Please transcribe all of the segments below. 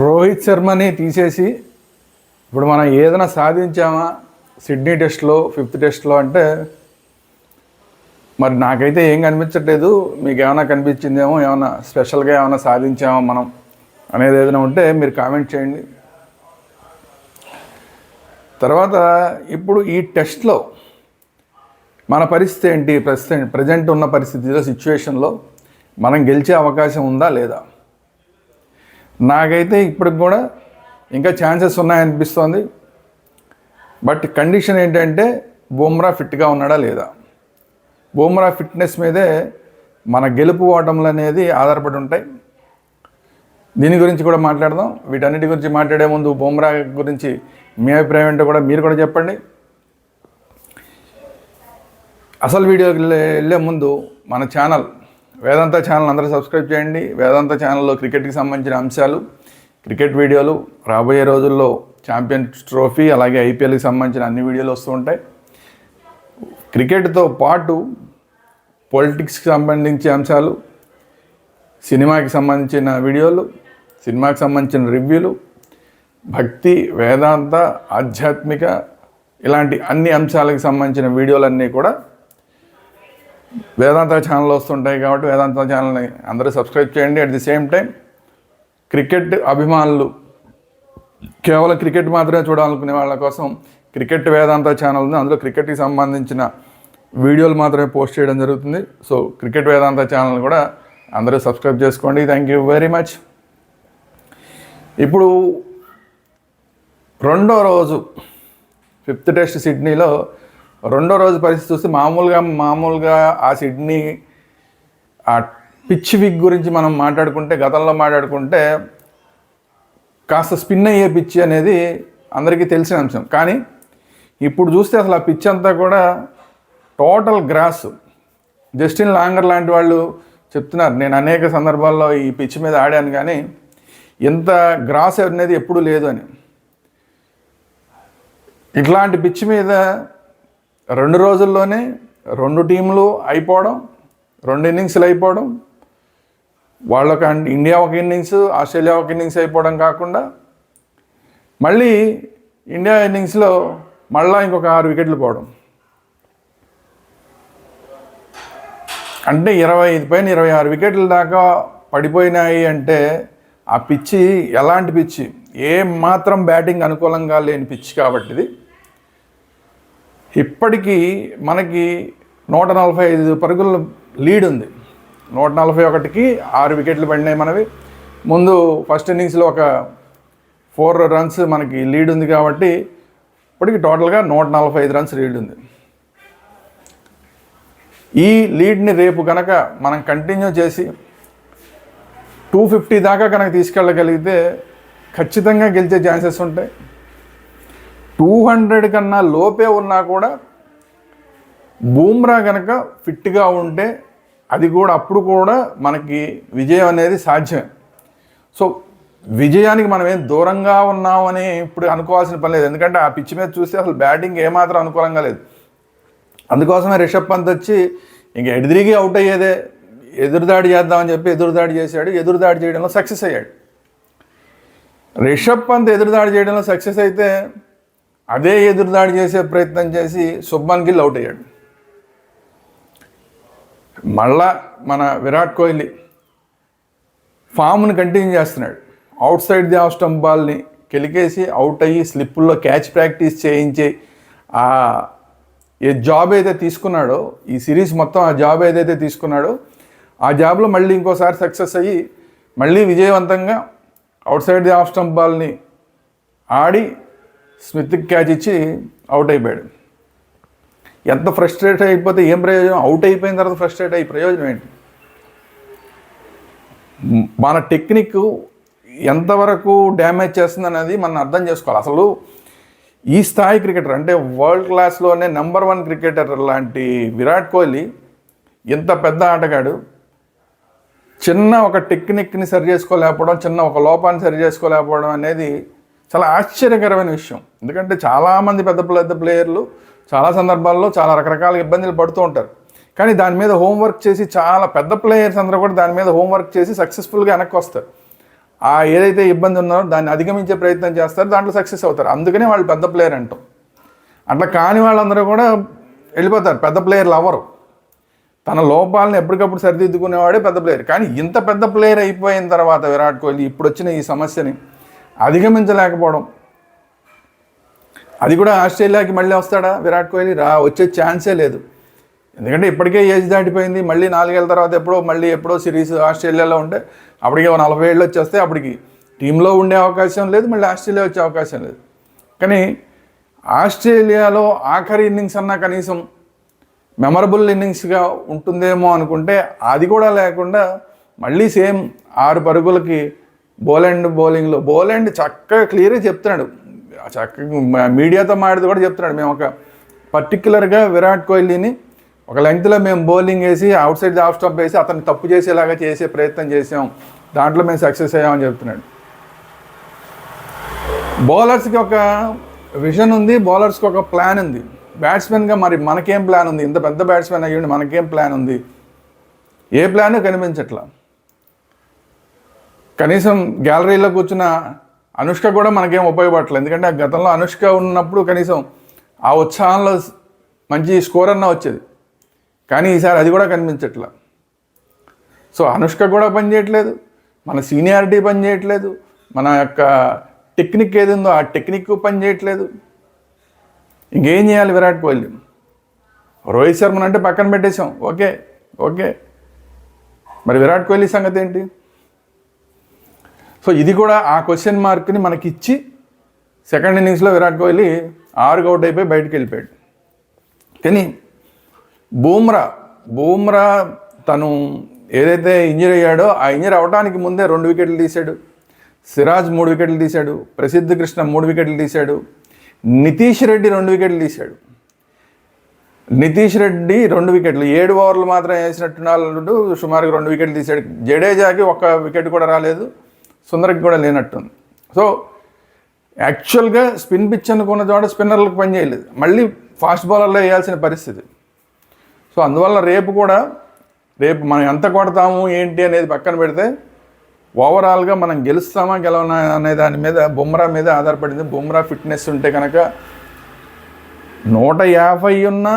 రోహిత్ శర్మని తీసేసి ఇప్పుడు మనం ఏదైనా సాధించామా? సిడ్నీ టెస్ట్లో ఫిఫ్త్ టెస్ట్లో అంటే మరి నాకైతే ఏం కనిపించట్లేదు. మీకు ఏమైనా కనిపించిందేమో ఏమైనా స్పెషల్గా ఏమైనా సాధించామో మనం అనేది ఏదైనా ఉంటే మీరు కామెంట్ చేయండి. తర్వాత ఇప్పుడు ఈ టెస్ట్లో మన పరిస్థితి ఏంటి? ప్రస్తుతం ప్రజెంట్ ఉన్న పరిస్థితిలో సిచ్యువేషన్లో మనం గెలిచే అవకాశం ఉందా లేదా? నాకైతే ఇప్పటికి కూడా ఇంకా ఛాన్సెస్ ఉన్నాయనిపిస్తోంది. బట్ కండిషన్ ఏంటంటే బుమ్రా ఫిట్గా ఉన్నాడా లేదా? బుమ్రా ఫిట్నెస్ మీదే మన గెలుపు ఓటములు అనేది ఆధారపడి ఉంటాయి. దీని గురించి కూడా మాట్లాడదాం. వీటన్నిటి గురించి మాట్లాడే ముందు బుమ్రా గురించి మీ అభిప్రాయం ఏంటో కూడా మీరు కూడా చెప్పండి. అసలు వీడియోకి వెళ్ళే వెళ్ళే ముందు మన ఛానల్ వేదాంత ఛానల్ అందరూ సబ్స్క్రైబ్ చేయండి. వేదాంత ఛానల్లో క్రికెట్కి సంబంధించిన అంశాలు క్రికెట్ వీడియోలు రాబోయే రోజుల్లో ఛాంపియన్స్ ట్రోఫీ అలాగే ఐపీఎల్కి సంబంధించిన అన్ని వీడియోలు వస్తూ ఉంటాయి. క్రికెట్తో పాటు పొలిటిక్స్కి సంబంధించిన అంశాలు సినిమాకి సంబంధించిన వీడియోలు సినిమాకి సంబంధించిన రివ్యూలు భక్తి వేదాంత ఆధ్యాత్మిక ఇలాంటి అన్ని అంశాలకు సంబంధించిన వీడియోలన్నీ కూడా వేదాంత ఛానల్ వస్తుంటాయి కాబట్టి వేదాంత ఛానల్ని అందరూ సబ్స్క్రైబ్ చేయండి. At the same time cricket అభిమానులు కేవలం క్రికెట్ మాత్రమే చూడాలనుకునే వాళ్ళ కోసం క్రికెట్ వేదాంత ఛానల్ ఉంది అందులో క్రికెట్కి సంబంధించిన వీడియోలు మాత్రమే పోస్ట్ చేయడం జరుగుతుంది. సో క్రికెట్ వేదాంత ఛానల్ కూడా అందరూ సబ్స్క్రైబ్ చేసుకోండి. థ్యాంక్ యూ వెరీ మచ్ ఇప్పుడు రెండో రోజు ఫిఫ్త్ టెస్ట్ సిడ్నీలో రెండో రోజు పరిస్థితి చూస్తే మామూలుగా మామూలుగా ఆ సిడ్నీ ఆ పిచ్ విగ్ గురించి మనం మాట్లాడుకుంటే గతంలో మాట్లాడుకుంటే కాస్త స్పిన్ అయ్యే పిచ్ అనేది అందరికీ తెలిసిన అంశం. కానీ ఇప్పుడు చూస్తే అసలు ఆ పిచ్ అంతా కూడా టోటల్ గ్రాస్. జస్టిన్ లాంగర్ లాంటి వాళ్ళు చెప్తున్నారు నేను అనేక సందర్భాల్లో ఈ పిచ్ మీద ఆడాను కానీ ఇంత గ్రాస్ అనేది ఎప్పుడూ లేదు అని. ఇట్లాంటి పిచ్ మీద రెండు రోజుల్లోనే రెండు టీంలు అయిపోవడం రెండు ఇన్నింగ్స్లు అయిపోవడం వాళ్ళొక ఇండియా ఒక ఇన్నింగ్స్ ఆస్ట్రేలియా ఒక ఇన్నింగ్స్ అయిపోవడం కాకుండా మళ్ళీ ఇండియా ఇన్నింగ్స్లో మళ్ళా ఇంకొక ఆరు వికెట్లు పోవడం. అంటే ఇరవై ఐదు పైన ఇరవై ఆరు వికెట్ల దాకా పడిపోయినాయి అంటే ఆ పిచ్చి ఎలాంటి పిచ్చి? ఏ మాత్రం బ్యాటింగ్ అనుకూలంగా లేని పిచ్చి కాబట్టిది. ఇప్పటికీ మనకి నూట నలభై ఐదు పరుగుల లీడ్ ఉంది. నూట నలభై ఒకటికి ఆరు వికెట్లు పడినాయి మనవి. ముందు ఫస్ట్ ఇన్నింగ్స్లో ఒక ఫోర్ రన్స్ మనకి లీడ్ ఉంది కాబట్టి ఇప్పటికి టోటల్గా నూట నలభై ఐదు రన్స్ లీడ్ ఉంది. ఈ లీడ్ని రేపు కనుక మనం కంటిన్యూ చేసి టూ ఫిఫ్టీ దాకా కనుక తీసుకెళ్ళగలిగితే ఖచ్చితంగా గెలిచే ఛాన్సెస్ ఉంటాయి. టూ హండ్రెడ్ కన్నా లోపే ఉన్నా కూడా బూమ్రా కనుక ఫిట్గా ఉంటే అది కూడా అప్పుడు కూడా మనకి విజయం అనేది సాధ్యమే. సో విజయానికి మనం ఏం దూరంగా ఉన్నామని ఇప్పుడు అనుకోవాల్సిన పని లేదు. ఎందుకంటే ఆ పిచ్చి మీద చూస్తే అసలు బ్యాటింగ్ ఏమాత్రం అనుకూలంగా లేదు. అందుకోసమే రిషబ్ పంత్ వచ్చి ఇంక ఎడిదిరిగి అవుట్ అయ్యేదే ఎదురుదాడి చేద్దామని చెప్పి ఎదురుదాడి చేశాడు. ఎదురుదాడి చేయడంలో సక్సెస్ అయ్యాడు. రిషబ్ పంత్ ఎదురుదాడి చేయడంలో సక్సెస్ అయితే అదే ఎదురుదాడి చేసే ప్రయత్నం చేసి శుభ్మన్ గిల్ అవుట్ అయ్యాడు. మళ్ళా మన విరాట్ కోహ్లీ ఫామ్ని కంటిన్యూ చేస్తున్నాడు. Outside the off stump బాల్ని కెలికేసి అవుట్ అయ్యి స్లిప్పుల్లో క్యాచ్ ప్రాక్టీస్ చేయించి ఆ ఏ జాబ్ అయితే తీసుకున్నాడో ఈ సిరీస్ మొత్తం ఆ జాబ్ ఏదైతే తీసుకున్నాడో ఆ జాబ్లో మళ్ళీ ఇంకోసారి సక్సెస్ అయ్యి మళ్ళీ విజయవంతంగా outside the off stump బాల్ని ఆడి స్మిత్కి క్యాచ్ ఇచ్చి అవుట్ అయిపోయాడు. ఎంత ఫ్రస్ట్రేట్ అయిపోతే ఏం ప్రయోజనం? అవుట్ అయిపోయిన తర్వాత ఫ్రస్ట్రేట్ అయ్యి ప్రయోజనం ఏంటి? మన టెక్నిక్ ఎంతవరకు డ్యామేజ్ చేస్తుంది అనేది మనం అర్థం చేసుకోవాలి. అసలు ఈ స్థాయి క్రికెటర్ అంటే వరల్డ్ క్లాస్లోనే నెంబర్ వన్ క్రికెటర్ లాంటి విరాట్ కోహ్లీ ఇంత పెద్ద ఆటగాడు చిన్న ఒక టెక్నిక్ని సరి చేసుకోలేకపోవడం చిన్న ఒక లోపాన్ని సరి చేసుకోలేకపోవడం అనేది చాలా ఆశ్చర్యకరమైన విషయం. ఎందుకంటే చాలామంది పెద్ద పెద్ద ప్లేయర్లు చాలా సందర్భాల్లో చాలా రకరకాల ఇబ్బందులు పడుతూ ఉంటారు. కానీ దాని మీద హోంవర్క్ చేసి చాలా పెద్ద ప్లేయర్స్ అందరూ కూడా దాని మీద హోంవర్క్ చేసి సక్సెస్ఫుల్గా వెనక్కి వస్తారు. ఆ ఏదైతే ఇబ్బంది ఉన్నారో దాన్ని అధిగమించే ప్రయత్నం చేస్తారు దాంట్లో సక్సెస్ అవుతారు. అందుకనే వాళ్ళు పెద్ద ప్లేయర్ అంటాం. అట్లా కాని వాళ్ళందరూ కూడా వెళ్ళిపోతారు. పెద్ద ప్లేయర్లు అవ్వరు తన లోపాలను ఎప్పటికప్పుడు సరిదిద్దుకునేవాడే పెద్ద ప్లేయర్. కానీ ఇంత పెద్ద ప్లేయర్ అయిపోయిన తర్వాత విరాట్ కోహ్లీ ఇప్పుడు వచ్చిన ఈ సమస్యని అధిగమించలేకపోవడం. అది కూడా ఆస్ట్రేలియాకి మళ్ళీ వస్తాడా? విరాట్ కోహ్లీ రా వచ్చే ఛాన్సే లేదు. ఎందుకంటే ఇప్పటికే ఏజ్ దాటిపోయింది. మళ్ళీ నాలుగేళ్ళ తర్వాత ఎప్పుడో మళ్ళీ ఎప్పుడో సిరీస్ ఆస్ట్రేలియాలో ఉంటే అప్పటికే నలభై ఏళ్ళు వచ్చేస్తే అప్పటికి టీంలో ఉండే అవకాశం లేదు మళ్ళీ ఆస్ట్రేలియా వచ్చే అవకాశం లేదు. కానీ ఆస్ట్రేలియాలో ఆఖరి ఇన్నింగ్స్ అన్నా కనీసం మెమరబుల్ ఇన్నింగ్స్గా ఉంటుందేమో అనుకుంటే అది కూడా లేకుండా మళ్ళీ సేమ్ ఆరు పరుగులకి బోలెండ్ బౌలింగ్లో బోలెండ్ చక్కగా క్లియర్గా చెప్తున్నాడు. చక్కగా మీడియాతో మాట్లాడితే కూడా చెప్తున్నాడు. మేము ఒక పర్టికులర్గా విరాట్ కోహ్లీని ఒక లెంగ్త్లో మేము బౌలింగ్ వేసి అవుట్ సైడ్ ఆఫ్ స్టాప్ వేసి అతను తప్పు చేసేలాగా చేసే ప్రయత్నం చేసాం. దాంట్లో మేము సక్సెస్ అయ్యామని చెప్తున్నాడు. బౌలర్స్కి ఒక విజన్ ఉంది బౌలర్స్కి ఒక ప్లాన్ ఉంది. బ్యాట్స్మెన్గా మరి మనకేం ప్లాన్ ఉంది? ఇంత పెద్ద బ్యాట్స్మెన్ అయ్యండి మనకేం ప్లాన్ ఉంది? ఏ ప్లాన్ కనిపించట్లా? కనీసం గ్యాలరీలో కూర్చున్న అనుష్క కూడా మనకేం ఉపయోగపడట్లేదు. ఎందుకంటే ఆ గతంలో అనుష్క ఉన్నప్పుడు కనీసం ఆ ఉత్సాహంలో మంచి స్కోర్ అన్న వచ్చేది. కానీ ఈసారి అది కూడా కనిపించట్లా. సో అనుష్క కూడా పనిచేయట్లేదు మన సీనియారిటీ పనిచేయట్లేదు మన యొక్క టెక్నిక్ ఏది ఉందో ఆ టెక్నిక్ పనిచేయట్లేదు ఇంకేం చేయాలి విరాట్ కోహ్లీ? రోహిత్ శర్మను అంటే పక్కన పెట్టేశాం. Okay okay. మరి విరాట్ కోహ్లీ సంగతి ఏంటి? సో ఇది కూడా ఆ క్వశ్చన్ మార్క్ని మనకి ఇచ్చి సెకండ్ ఇన్నింగ్స్లో విరాట్ కోహ్లీ ఆరుకు అవుట్ అయిపోయి బయటకు వెళ్ళిపోయాడు. కానీ బూమ్రా బూమ్రా తను ఏదైతే ఇంజరీ అయ్యాడో ఆ ఇంజరీ అవడానికి ముందే రెండు వికెట్లు తీశాడు. సిరాజ్ మూడు వికెట్లు తీశాడు. ప్రసిద్ధ కృష్ణ మూడు వికెట్లు తీశాడు. నితీష్ రెడ్డి రెండు వికెట్లు తీశాడు. నితీష్ రెడ్డి రెండు వికెట్లు ఏడు ఓవర్లు మాత్రం వేసినట్టు నాలుగు సుమారుగా రెండు వికెట్లు తీశాడు. జడేజాకి ఒక్క వికెట్ కూడా రాలేదు. సుందరికి కూడా లేనట్టుంది. సో యాక్చువల్గా స్పిన్ పిచ్ అనుకున్న చోట స్పిన్నర్లకు పనిచేయలేదు మళ్ళీ ఫాస్ట్ బౌలర్లో వేయాల్సిన పరిస్థితి. సో అందువల్ల రేపు కూడా రేపు మనం ఎంత కొడతాము ఏంటి అనేది పక్కన పెడితే ఓవరాల్గా మనం గెలుస్తామా గెలవనా అనే దాని మీద బుమ్రా మీద ఆధారపడింది. బుమ్రా ఫిట్నెస్ ఉంటే కనుక నూట యాభై ఉన్నా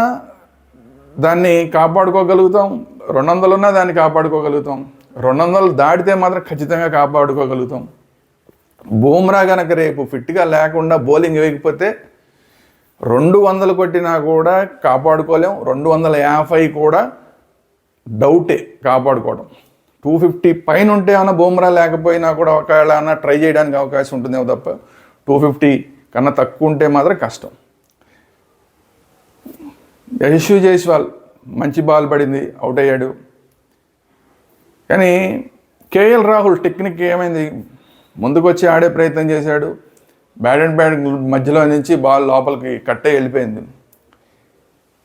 దాన్ని కాపాడుకోగలుగుతాం. రెండు వందలు ఉన్నా దాన్ని కాపాడుకోగలుగుతాం. రెండు వందలు దాటితే మాత్రం ఖచ్చితంగా కాపాడుకోగలుగుతాం. బూమ్రా కనుక రేపు ఫిట్గా లేకుండా బౌలింగ్ వేయకపోతే రెండు వందలు కొట్టినా కూడా కాపాడుకోలేం. రెండు వందల యాభై కూడా డౌటే కాపాడుకోవడం. టూ ఫిఫ్టీ పైన ఉంటే అన్న బూమ్రా లేకపోయినా కూడా ఒకవేళ అన్న ట్రై చేయడానికి అవకాశం ఉంటుందేమో తప్ప టూ ఫిఫ్టీ కన్నా తక్కువ ఉంటే మాత్రం కష్టం. యశస్వి జైస్వాల్ మంచి బాల్ పడింది అవుట్ అయ్యాడు. కానీ కేఎల్ రాహుల్ టెక్నిక్ ఏమైంది? ముందుకొచ్చి ఆడే ప్రయత్నం చేశాడు. బ్యాట్ అండ్ బ్యాట్ మధ్యలో నుంచి బాల్ లోపలికి కట్టే వెళ్ళిపోయింది.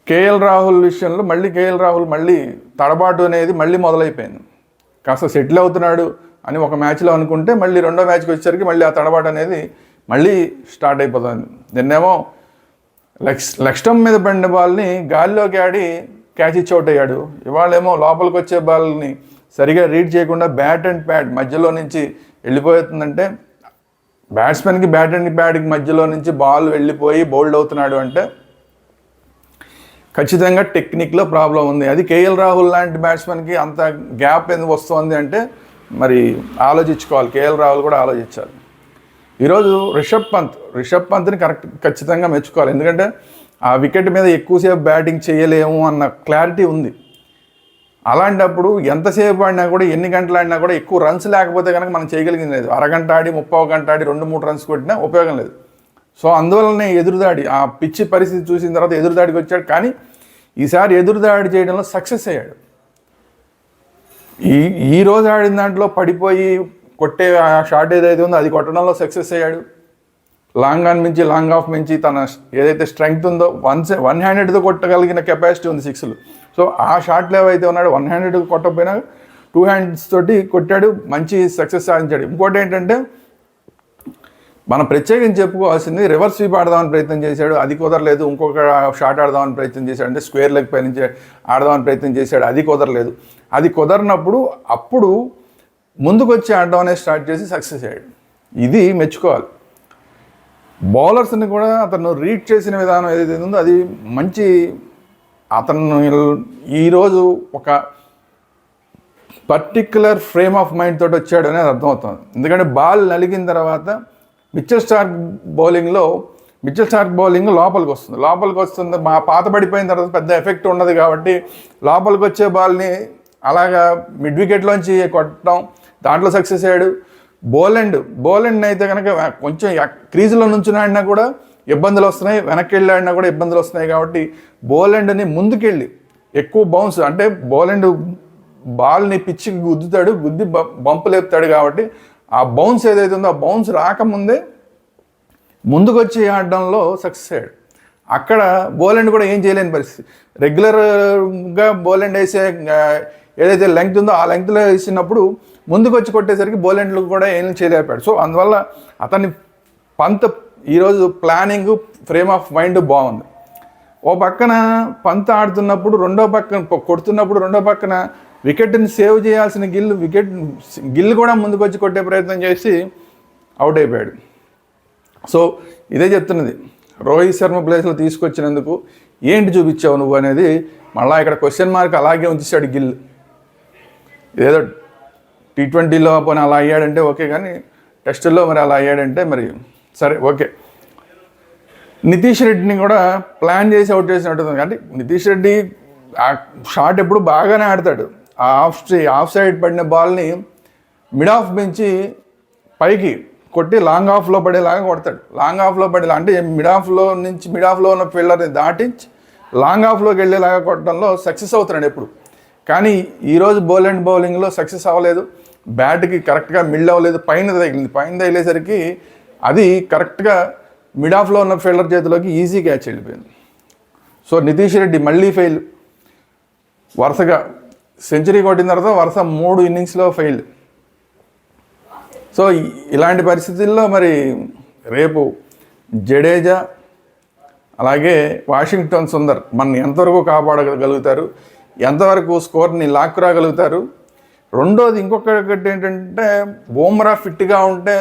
కేఎల్ రాహుల్ విషయంలో మళ్ళీ కేఎల్ రాహుల్ మళ్ళీ తడబాటు అనేది మళ్ళీ మొదలైపోయింది. కాస్త సెటిల్ అవుతున్నాడు అని ఒక మ్యాచ్లో అనుకుంటే మళ్ళీ రెండో మ్యాచ్కి వచ్చేసరికి మళ్ళీ ఆ తడబాటు అనేది మళ్ళీ స్టార్ట్ అయిపోతుంది. నిన్నేమో లెక్స్ లక్ష్టం మీద పడిన బాల్ని గాలిలోకి ఆడి క్యాచ్ ఇచ్చి అవుట్ అయ్యాడు. ఇవాళేమో లోపలికి వచ్చే బాల్ని సరిగా రీడ్ చేయకుండా బ్యాట్ అండ్ ప్యాడ్ మధ్యలో నుంచి వెళ్ళిపోతుందంటే బ్యాట్స్మెన్కి బ్యాట్ అండ్ ప్యాడ్కి మధ్యలో నుంచి బాల్ వెళ్ళిపోయి బౌల్డ్ అవుతున్నాడు అంటే ఖచ్చితంగా టెక్నిక్లో ప్రాబ్లం ఉంది. అది కేఎల్ రాహుల్ లాంటి బ్యాట్స్మెన్కి అంత గ్యాప్ ఎందుకు వస్తుంది అంటే మరి ఆలోచించుకోవాలి. కేఎల్ రాహుల్ కూడా ఆలోచించాలి. ఈరోజు రిషబ్ పంత్ రిషబ్ పంత్ని కరెక్ట్ ఖచ్చితంగా మెచ్చుకోవాలి. ఎందుకంటే ఆ వికెట్ మీద ఎక్కువసేపు బ్యాటింగ్ చేయలేము అన్న క్లారిటీ ఉంది. అలాంటప్పుడు ఎంతసేపు ఆడినా కూడా ఎన్ని గంటలు ఆడినా కూడా ఎక్కువ రన్స్ లేకపోతే కనుక మనం చేయగలిగింది లేదు. అరగంట ఆడి ముప్పై గంట ఆడి రెండు మూడు రన్స్ కొట్టినా ఉపయోగం లేదు. సో అందువల్లనే ఎదురుదాడి ఆ పిచ్చి పరిస్థితి చూసిన తర్వాత ఎదురుదాడికి వచ్చాడు. కానీ ఈసారి ఎదురుదాడి చేయడంలో సక్సెస్ అయ్యాడు. ఈ ఈ రోజు ఆడిన దాంట్లో పడిపోయి కొట్టే ఆ షార్ట్ ఏదైతే ఉందో అది కొట్టడంలో సక్సెస్ అయ్యాడు. లాంగ్ ఆన్ మించి లాంగ్ ఆఫ్ మించి తన ఏదైతే స్ట్రెంగ్త్ ఉందో వన్ వన్ హ్యాండెడ్తో కొట్టగలిగిన కెపాసిటీ ఉంది సిక్స్లు సో ఆ షాట్లు ఏవైతే ఉన్నాడు. వన్ హ్యాండెడ్ కొట్టకపోయినా టూ హ్యాండ్స్ తోటి కొట్టాడు. మంచి సక్సెస్ సాధించాడు. ఇంకోటి ఏంటంటే మనం ప్రత్యేకం చెప్పుకోవాల్సింది రివర్స్ స్వీప్ ఆడదామని ప్రయత్నం చేశాడు. అది కుదరలేదు. ఇంకొక షాట్ ఆడదామని ప్రయత్నం చేశాడు. అంటే స్క్వేర్ లెగ్ పై నుంచి ఆడదామని ప్రయత్నం చేశాడు. అది కుదరలేదు. అది కుదరనప్పుడు అప్పుడు ముందుకు వచ్చి ఆడడం అనేది స్టార్ట్ చేసి సక్సెస్ అయ్యాడు. ఇది మెచ్చుకోవాలి. బౌలర్స్ని కూడా అతను రీడ్ చేసిన విధానం ఏదైతే ఉందో అది మంచి అతను ఈరోజు ఒక పర్టిక్యులర్ ఫ్రేమ్ ఆఫ్ మైండ్ తోటి వచ్చాడు అనేది అర్థమవుతుంది. ఎందుకంటే బాల్ నలిగిన తర్వాత మిచ్చల్ స్టార్క్ బౌలింగ్లో మిచ్చల్ స్టార్క్ బౌలింగ్ లోపలికి వస్తుంది. లోపలికి వస్తుంది మా పాత పడిపోయిన తర్వాత పెద్ద ఎఫెక్ట్ ఉండదు కాబట్టి లోపలికి వచ్చే బాల్ని అలాగా మిడ్ వికెట్లోంచి కొట్టడం దాంట్లో సక్సెస్ అయ్యాడు. బోలెండ్ బోలెండ్ అయితే కనుక కొంచెం క్రీజులో నుంచి ఆడినా కూడా ఇబ్బందులు వస్తున్నాయి వెనక్కి వెళ్ళాడినా కూడా ఇబ్బందులు వస్తున్నాయి కాబట్టి బోలెండ్ని ముందుకెళ్ళి ఎక్కువ బౌన్స్ అంటే బౌలెండ్ బాల్ని పిచ్చికి గుద్దుతాడు గుద్ది బంపు లేపుతాడు కాబట్టి ఆ బౌన్స్ ఏదైతే ఉందో ఆ బౌన్స్ రాకముందే ముందుకు వచ్చి ఆడడంలో సక్సెస్ అయ్యాడు. అక్కడ బోలెండ్ కూడా ఏం చేయలేని పరిస్థితి. రెగ్యులర్గా బోలెండ్ వేసే ఏదైతే లెంగ్త్ ఉందో ఆ లెంగ్త్లో వేసినప్పుడు ముందుకు వచ్చి కొట్టేసరికి బోలెండ్లు కూడా ఏం చేయలేకపోయాడు. సో అందువల్ల అతన్ని పంత ఈరోజు ప్లానింగ్ ఫ్రేమ్ ఆఫ్ మైండ్ బాగుంది. ఓ పక్కన పంత ఆడుతున్నప్పుడు రెండో పక్కన కొడుతున్నప్పుడు రెండో పక్కన వికెట్ని సేవ్ చేయాల్సిన గిల్ వికెట్ గిల్ కూడా ముందుకు వచ్చి కొట్టే ప్రయత్నం చేసి అవుట్ అయిపోయాడు. సో ఇదే చెప్తున్నది. రోహిత్ శర్మ ప్లేస్లో తీసుకొచ్చినందుకు ఏంటి చూపించావు నువ్వు అనేది మళ్ళీ ఇక్కడ క్వశ్చన్ మార్క్ అలాగే ఉంచేశాడు గిల్. ఏదో టీ ట్వంటీలో పోనీ అలా అయ్యాడంటే ఓకే కానీ టెస్టుల్లో మరి అలా అయ్యాడంటే మరి సరే ఓకే. నితీష్ రెడ్డిని కూడా ప్లాన్ చేసి అవుట్ చేసినట్టు అంటే నితీష్ రెడ్డి ఆ షాట్ ఎప్పుడు బాగానే ఆడతాడు. ఆ ఆఫ్ ఆఫ్ సైడ్ పడిన బాల్ని మిడ్ ఆఫ్ పెంచి పైకి కొట్టి లాంగ్ ఆఫ్లో పడేలాగా కొడతాడు. లాంగ్ ఆఫ్లో పడేలా అంటే మిడ్ ఆఫ్లో నుంచి మిడ్ ఆఫ్లో ఉన్న ఫీల్డర్ని దాటించి లాంగ్ ఆఫ్లోకి వెళ్ళేలాగా కొట్టడంలో సక్సెస్ అవుతున్నాడు ఎప్పుడు. కానీ ఈరోజు బౌల్ అండ్ బౌలింగ్లో సక్సెస్ అవ్వలేదు. బ్యాట్కి కరెక్ట్గా మిల్ అవ్వలేదు. పైన తగిలింది పైన తగిలేసరికి అది కరెక్ట్గా మిడ్ ఆఫ్లో ఉన్న ఫీల్డర్ చేతిలోకి ఈజీ క్యాచ్ వెళ్ళిపోయింది. సో నితీష్ రెడ్డి మళ్ళీ ఫెయిల్ వరుసగా సెంచరీ కొట్టిన తర్వాత వరుస మూడు ఇన్నింగ్స్లో ఫెయిల్ సో ఇలాంటి పరిస్థితుల్లో మరి రేపు జడేజా అలాగే వాషింగ్టన్ సుందర్ మన ఎంతవరకు కాపాడగలుగుతారు ఎంతవరకు స్కోర్ని లాక్కురాగలుగుతారు రెండోది ఇంకొకటి ఏంటంటే బూమ్రా ఫిట్గా ఉంటే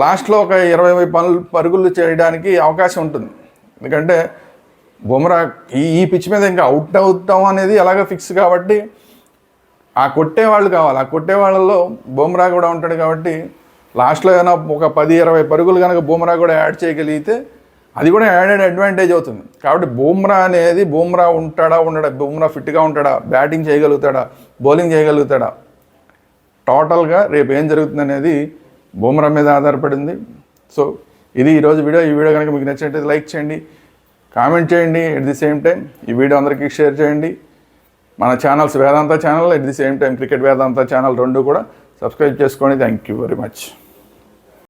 లాస్ట్లో ఒక ఇరవై పనులు పరుగులు చేయడానికి అవకాశం ఉంటుంది. ఎందుకంటే బుమ్రా ఈ ఈ పిచ్ మీద ఇంకా అవుట్ అవుతాం అనేది ఎలాగ ఫిక్స్ కాబట్టి ఆ కొట్టేవాళ్ళు కావాలి. ఆ కొట్టే వాళ్ళలో బుమ్రా కూడా ఉంటాడు కాబట్టి లాస్ట్లో ఏమైనా ఒక పది ఇరవై పరుగులు కనుక బుమ్రా కూడా యాడ్ చేయగలిగితే అది కూడా యాడెడ్ అడ్వాంటేజ్ అవుతుంది. కాబట్టి బుమ్రా అనేది బుమ్రా ఉంటాడా ఉండడా బుమ్రా ఫిట్గా ఉంటాడా బ్యాటింగ్ చేయగలుగుతాడా బౌలింగ్ చేయగలుగుతాడా టోటల్గా రేపు ఏం జరుగుతుంది అనేది బూమరా మీద ఆధారపడింది. సో ఇది ఈరోజు వీడియో. ఈ వీడియో కనుక మీకు నచ్చినట్లయితే లైక్ చేయండి కామెంట్ చేయండి. ఎట్ ది సేమ్ టైం ఈ వీడియో అందరికీ షేర్ చేయండి. మన channels Vedanta channel at the same time cricket Vedanta channel రెండు కూడా సబ్స్క్రైబ్ చేసుకోండి థ్యాంక్ యూ వెరీ మచ్